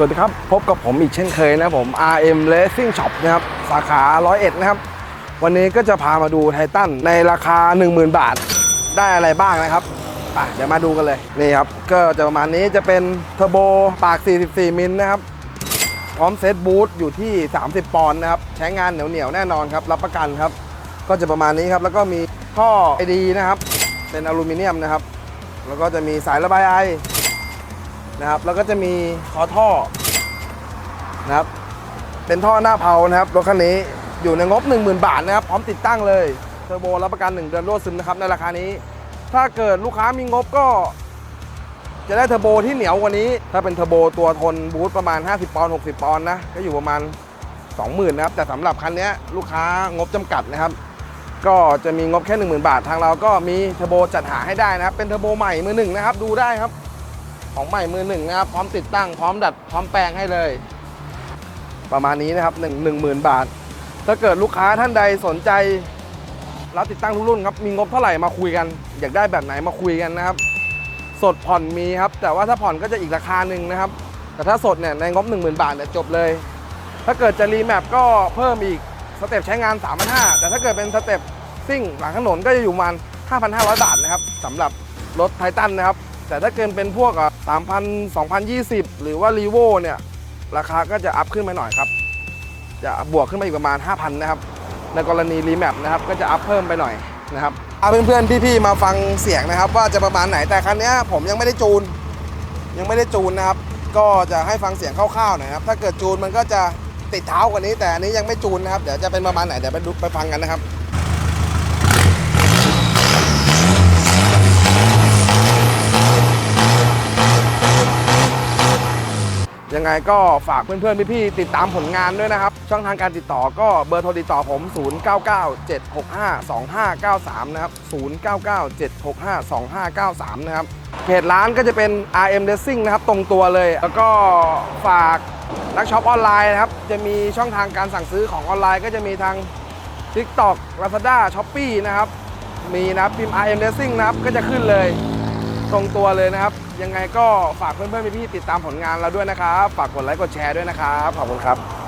วัสดีครับ พบกับผมอีกเช่นเคยนะผม RM Racing Shop นะครับ สาขา101นะครับ วันนี้ก็จะพามาดูไททันในราคา 10,000 บาท ได้อะไรบ้างนะครับไปเดี๋ยวมาดูกันเลย นี่ครับ ก็จะประมาณนี้จะเป็นเทอร์โบปาก 44 มิลนะครับ พร้อมเซตบูทอยู่ที่ 30 ปอนด์นะครับ ใช้งานเหนียวๆแน่นอนครับ รับประกันครับ ก็จะประมาณนี้ครับ แล้วก็มีท่อไอดีนะครับ เป็นอลูมิเนียมนะครับ แล้วก็จะมีสายระบายไอ นะครับ แล้วก็จะมีคอท่อนะครับ เป็นท่อหน้าเผานะครับรถคันนี้อยู่ในงบ 10,000 บาทนะครับ พร้อมติดตั้งเลยเทอร์โบรับประกัน 1 เดือนรั่วซึมนะครับในราคานี้ ถ้าเกิดลูกค้ามีงบก็ จะได้เทอร์โบที่เหนียวกว่านี้ ถ้าเป็นเทอร์โบตัวทนบูทประมาณ 50 ปอนด์60 ปอนด์นะ ก็อยู่ประมาณ 20,000นะครับ แต่สำหรับคันนี้ลูกค้างบจำกัดนะครับก็จะมีงบแค่ 10,000 บาท ทางเราก็มีเทอร์โบจัดหาให้ได้นะครับ เป็นเทอร์โบใหม่มือหนึ่งนะครับ ดูได้ครับ ของใหม่มือหนึ่งนะครับ พร้อมติดตั้ง พร้อมดัด พร้อมแปลงให้เลย ประมาณนี้นะครับ1 1 0,000บาท ถ้าเกิดลูกค้าท่านใดสนใจรับติดตั้งทุกรุ่นครับ มีงบเท่าไหร่มาคุยกัน อยากได้แบบไหนมาคุยกันนะครับ สดผ่อนมีครับ แต่ว่าถ้าผ่อนก็จะอีกราคาหนึ่งนะครับ แต่ถ้าสดเนี่ยในงบ 10,000 บาทเนี่ยจบเลย ถ้าเกิดจะรีแมปก็เพิ่มอีกสเต็ปใช้งาน 3,500แต่ถ้าเกิดเป็นสเต็ปซิ่งหลังถนนก็จะอยู่ประมาณ5,500 บาทนะครับสำหรับรถไททันนะครับ แต่ถ้าเกินเป็นพวก3,000 2,020 หรือว่ารีโวเนี่ย ราคาก็จะอัพขึ้นมาหน่อยครับ จะบวกขึ้นมาอีกประมาณ 5,000 นะครับ ในกรณีรีแมปนะครับก็จะอัพเพิ่มไปหน่อยนะครับเอาเพื่อนๆพี่ๆมาฟังเสียงนะครับ ว่าจะประมาณไหนแต่คันนี้ผมยังไม่ได้จูน ยังไม่ได้จูนนะครับ ก็จะให้ฟังเสียงคร่าวๆหน่อยครับถ้าเกิดจูนมันก็จะติดเท้ากว่านี้ แต่อันนี้ยังไม่จูนนะครับ เดี๋ยวจะเป็นประมาณไหนเดี๋ยวไปดูไปฟังกันนะครับ ยังไงก็ฝากเพื่อนๆ พี่ๆ ติดตามผลงานด้วยนะครับ ช่องทางการติดต่อก็เบอร์โทรติดต่อผม 0997652593 นะครับ 0997652593 นะครับ เพจร้านก็จะเป็น RM Racing นะครับ ตรงตัวเลย แล้วก็ฝากนักช็อปออนไลน์นะครับ จะมีช่องทางการสั่งซื้อของออนไลน์ ก็จะมีทาง TikTok Lazada Shopee นะครับ มีนะพิมพ์ RM Racing นะครับ ก็จะขึ้นเลย ตรงตัวเลยนะครับ ยังไงก็ฝากเพื่อนๆพี่ๆติดตามผลงานเราด้วยนะครับ ฝากกดไลค์กดแชร์ด้วยนะครับ ขอบคุณครับ